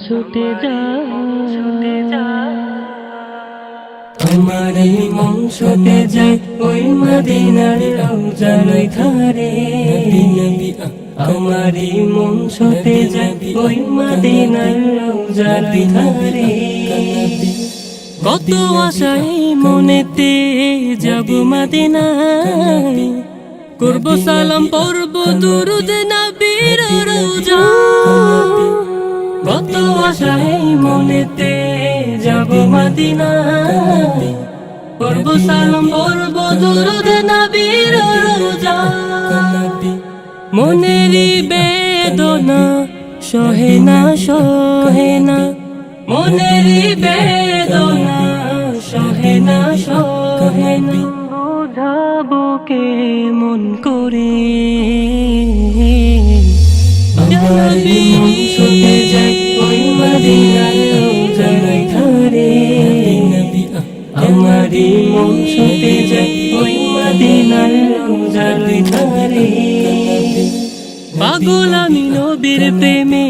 ছুটে যায় ছুটে এই মন ছুটে যায় ওই মদিনার ধারে আমার এই মন ছুটে যায় ওই মদিনার ধারে কত আশাই মনেতে যাব মদিনায় করব সালাম পড়ব দুরুদ নবীর রওজা কত মনেতে যাব মদিনায়। করব সালাম, পড়ব দুরুদ নবীর রওজা মনেরই বেদনা সহে না সহে না। মনেরই বেদনা সহে না সহে না। কে মন করে? আমারই পাগল আমি নবীর প্রেমে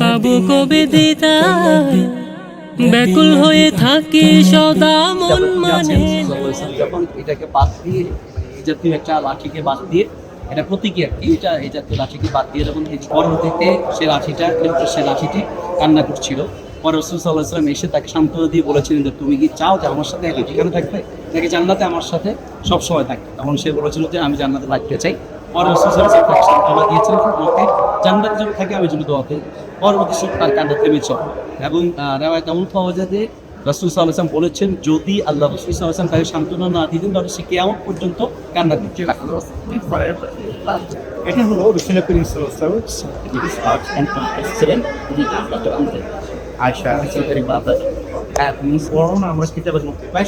পাবো কবে দিদার? ব্যাকুল হয়ে থাকি সদা মন মানে। যখন এটাকে বাদ দিয়ে মানে এই জাতীয় একটা লাঠিকে বাদ দিয়ে এটা প্রতীকী আর কি এটা এই জাতীয় লাঠিকে বাদ দিয়ে যখন এই পরবর্তীতে সে লাঠিটা সে লাঠিটি কান্না করছিল। পরে রসুল সাল্লাহ সাল্লাম এসে তাকে সান্ত্বনা দিয়ে বলেছিলেন যে তুমি কি চাও যে আমার সাথে একই ঠিকানা থাকবে? নাকি জান্নাতে আমার সাথে সবসময় থাকবে? তখন সে বলেছিল যে আমি জান্নাতে থাকতে চাই। পরে রসুল সাল্লাহ আমাকে জান্নাতে থাকে আমি দোয়া করি পরবর্তী তার কান্না এবং রেওয়ায় তেমন পাওয়া যায় যে রাসুল সাল্লাম বলেছেন যদি আল্লাহ রসুল তাকে সান্ত্বনা না দিতেন তাহলে সে কেমন পর্যন্ত কান্না দিচ্ছে এটা হলো রসুল করিম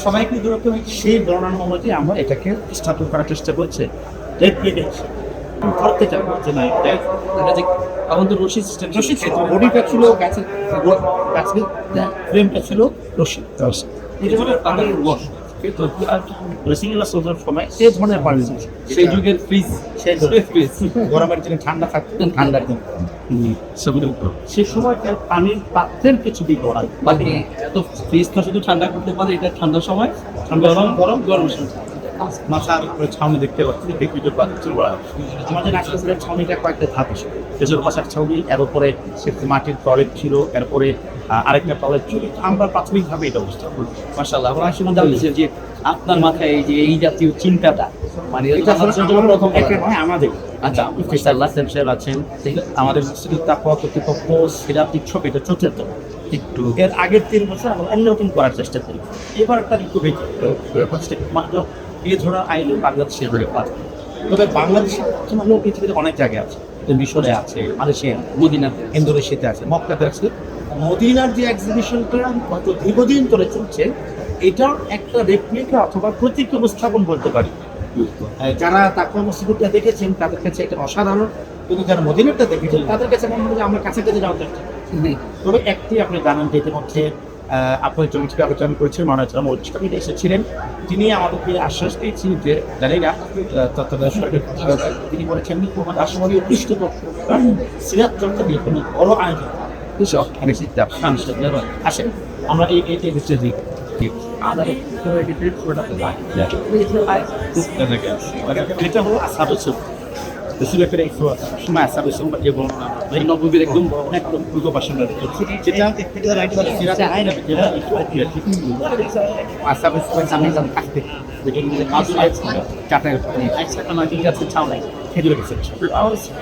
সবাইকে দূরত্ব সেই বর্ণনার মধ্যে আমরা এটাকে স্থাপন করার চেষ্টা করছে। দেখিয়ে করতে চাবো যে না এটা এটা যে আমাদের রশি সিস্টেম রশি ছিল বডিটা ছিল গাছের গাছের ফ্রেমটা ছিল রশি এটা হলো পানির ওয়াশ রসিগুলা সে ধরনের পানি সেই যুগের ফ্রিজ সেই ফ্রিজ গরমের দিনে ঠান্ডা থাকতেন ঠান্ডার সে সময় পানির পাত্রের কিছু দিক মানে এত ফ্রিজটা শুধু ঠান্ডা করতে পারে এটা ঠান্ডার সময় গরম গরম গরম সময়। মাথার উপরে ছাউনি দেখতে পাচ্ছি আমাদের আশপাশের ছাউনিটা কয়েকটা ধাপ ছিল তেজুর পাশার ছাউনি এর উপরে মাটির টয়লেট ছিল এরপরে আরেকটা টয়লেট ছিল। আমরা প্রাথমিকভাবে এটা অবস্থা মাশাআল্লাহ আমরা আসলে জানতেছি যে আপনার মাথায় এই যে এই জাতীয় চিন্তাটা মানে এটা প্রথম নয় আমাদের। আচ্ছা সাহেব আছেন আমাদের কর্তৃপক্ষ সিরাপটিক চতুর্থ একটু এর আগের তিন বছর আমরা অন্যরকম করার চেষ্টা করি। এবার একটু মাত্র এ ধরা আইন বাংলাদেশের হলে পারে তবে বাংলাদেশের বর্তমানে পৃথিবীতে অনেক জায়গায় আছে। মিশরে আছে মালয়েশিয়া মদিনাতে ইন্দোনেশিয়াতে আছে, মক্কাতে আছে। মদিনার যে এক্সিবিশনটা হয়তো দীর্ঘদিন ধরে চলছে এটার একটা রেপ্লিকা অথবা প্রতীক উপস্থাপন বলতে পারি। যারা তাকুয়া মসজিদটা দেখেছেন, তাদের কাছে এটা অসাধারণ। কিন্তু যারা মদিনারটা দেখেছেন, তাদের কাছে মনে হয় যে আমরা কাছাকাছি করছি। তবে একটি আপনি জানেন যে ইতিমধ্যে আপনার জমিটিকে আলোচনা করেছিলেন মনোচনা মৌলিক এসেছিলেন। তিনি আমাদেরকে আশ্বাস দিয়েছেন যে জানি না তত্ত্বাবধায়ক সরকার তিনি বলেছেন রাষ্ট্রপতি উৎকৃষ্ট সিরাত চর্চা দিয়ে কোনো বড় আয়োজন। আসেন আমরা এই এই বিষয়ে দিই এটা হলো আসাদু সুখ রসুলের ফেরে একটু সময় আসাদু সুখ যে বর্ণনা এই নবীর একদম একদম পূর্ব বাসনের যেটা সিরাতে আইন যেটা একটু ঐতিহাসিক আসাদু সুখ সামনে যান আসতে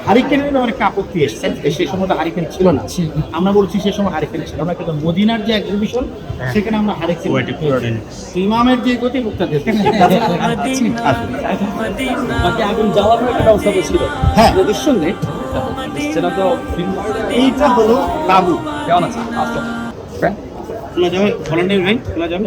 হারিকেনের অনেক আপত্তি এসছে সেই সময় তো হারিকেন ছিল না আমরা বলছি সেই সময় হারিকেন ছিল না কিন্তু মদিনার যে এক্সিবিশন সেখানে আমরা হারিকেন ইমামের যে গতি মুক্তা আগুন জ্বালানোর একটা ব্যবস্থা ছিল হ্যাঁ। শুনলে সেটা তো এইটা হলো তাবু কেমন আছে খোলা যাবে। ভলান্টিয়ার ভাই খোলা যাবে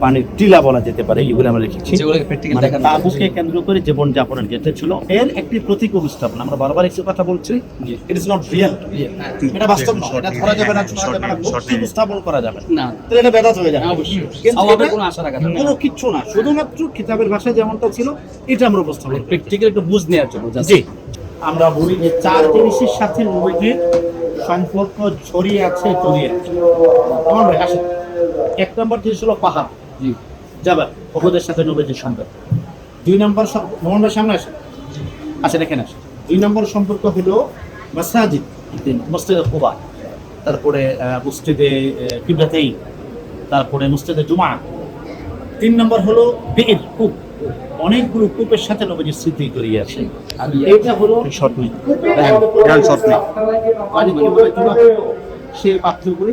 মানে টিলা বলা যেতে পারে এগুলো আমরা লিখেছি। মানে তাবুকে কেন্দ্র করে জীবন যাপনের যেটা ছিল। এর একটি প্রতীক উপস্থাপনা আমরা বারবার একটু কথা বলছি। ইট ইজ নট রিয়েল এটা বাস্তব নয়। এটা ধরা যাবে না যাবে না। মূর্তি উপস্থাপন করা যাবে না। না। তাহলে এটা বেদাত হয়ে যাবে। অবশ্যই। কিন্তু কোনো আশা রাখা যাবে কোনো কিচ্ছু না। শুধুমাত্র কিতাবের ভাষায় যেমনটা ছিল এটা আমরা উপস্থাপন প্র্যাকটিক্যাল একটু বুঝ নেওয়ার জন্য। জি। আমরা বলি যে চার জিনিসের সাথে নবীজির সম্পর্ক ছড়িয়ে আছে জড়িয়ে আছে। ভাই আসেন। এক নম্বর জিনিস হলো পাহাড়। জি। যাবার ওদের সাথে নবীজির সম্পর্ক। দুই নম্বর মোহন ভাই সামনে আসেন। আসেন এখানে আসেন। দুই নম্বর সম্পর্ক হলো মাসাজিদ মসজিদে কুবা তারপরে মসজিদে কিবলাতেই তারপরে মসজিদে জুমা। তিন নম্বর হলো বের কূপ অনেকগুলো কূপের সাথে নবীজির স্মৃতি আছে। এটা হলো তোলা হতো, সে পাত্রগুলি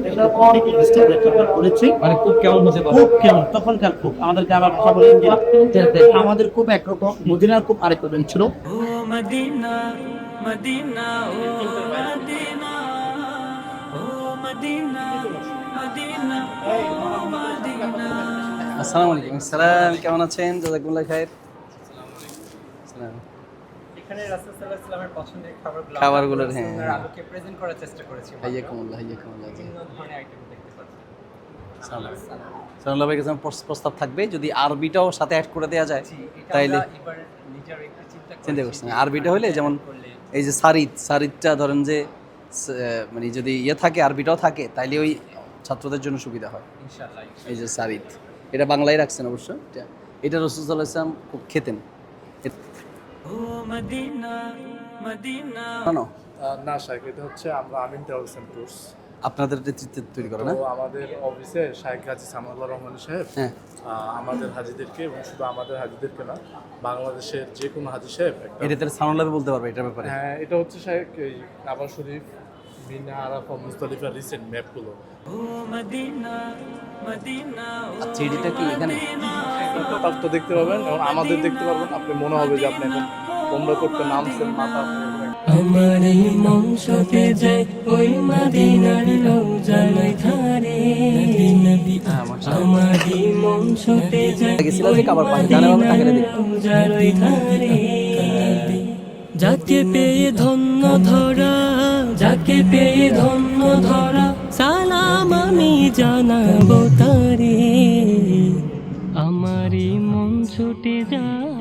করেছে মানে খুব কেমন হতে পারে? কূপ কেমন? তখনকার কূপ। আমাদের গ্রামের কথা বলেন যে আমাদের কূপ একরকম মদিনার কূপ আরেক রকম ছিল। মদিনা মদিনা ও মদিনা ও মদিনা মদিনা ও মদিনা। আসসালামু আলাইকুম। সালাম কেমন আছেন? জাজাকুল্লাহ খায়ের সালাম। এখানে রাসূল সাল্লাল্লাহু পছন্দের খাবারগুলো খাবারগুলোর, হ্যাঁ, সুন্নাহর। আলোকে প্রেজেন্ট করার চেষ্টা করেছি হাইয়াকুমুল্লাহ হাইয়াকুমুল্লাহ বিভিন্ন ধরনের আইটেম দেখতে পাচ্ছেন সালাম। ভাই কাছে প্রস্তাব থাকবে। যদি আরবিটাও সাথে অ্যাড করে দেওয়া যায় তাইলে চিন্তা চিন্তা করেছি করছেন আরবিটা হলে যেমন এই যে সারিদ সারিদটা ধরেন যে মানে যদি ইয়ে থাকে আরবিটাও থাকে তাইলে ওই ছাত্রদের জন্য সুবিধা হয়। এই যে সারিদ। এটা বাংলায় রাখছেন অবশ্য। এটা এটা রসুল্লাহ ইসলাম খুব খেতেন। না শাইখ এটা হচ্ছে আমরা আমিন অ্যান্ড ট্যুরস আপনাদের নেতৃত্বে তৈরি করে না? তো আমাদের অফিসে শাইখ হাজি সামাদুল্লাহ রহমান সাহেব হ্যাঁ। আমাদের হাজিদেরকে এবং শুধু আমাদের হাজিদেরকে না বাংলাদেশের যে কোনো হাজি সাহেব এটা তাহলে সানুল্লাহ বলতে পারবে এটার ব্যাপারে। হ্যাঁ এটা হচ্ছে এই কাবা শরীফ মিনা আরাফা মুস্তালিফার রিসেন্ট ম্যাপগুলো ও মদিনা মদিনা ও এডিটা কি এখানে? তারটা দেখতে পাবেন এবং আমাদের দেখতে পারবেন আপনি মনে হবে যে আপনি এখন তোমরা করতে নামছেন মাথা আমার এই মন সতে যায় ওই মদিনার ধারে আমার এই মন সতে যায় ধারে যাকে পেয়ে ধন্য ধরা যাকে পেয়ে ধন্য ধরা সালাম আমি জানাব তারে। আমারই মন ছুটে যায়।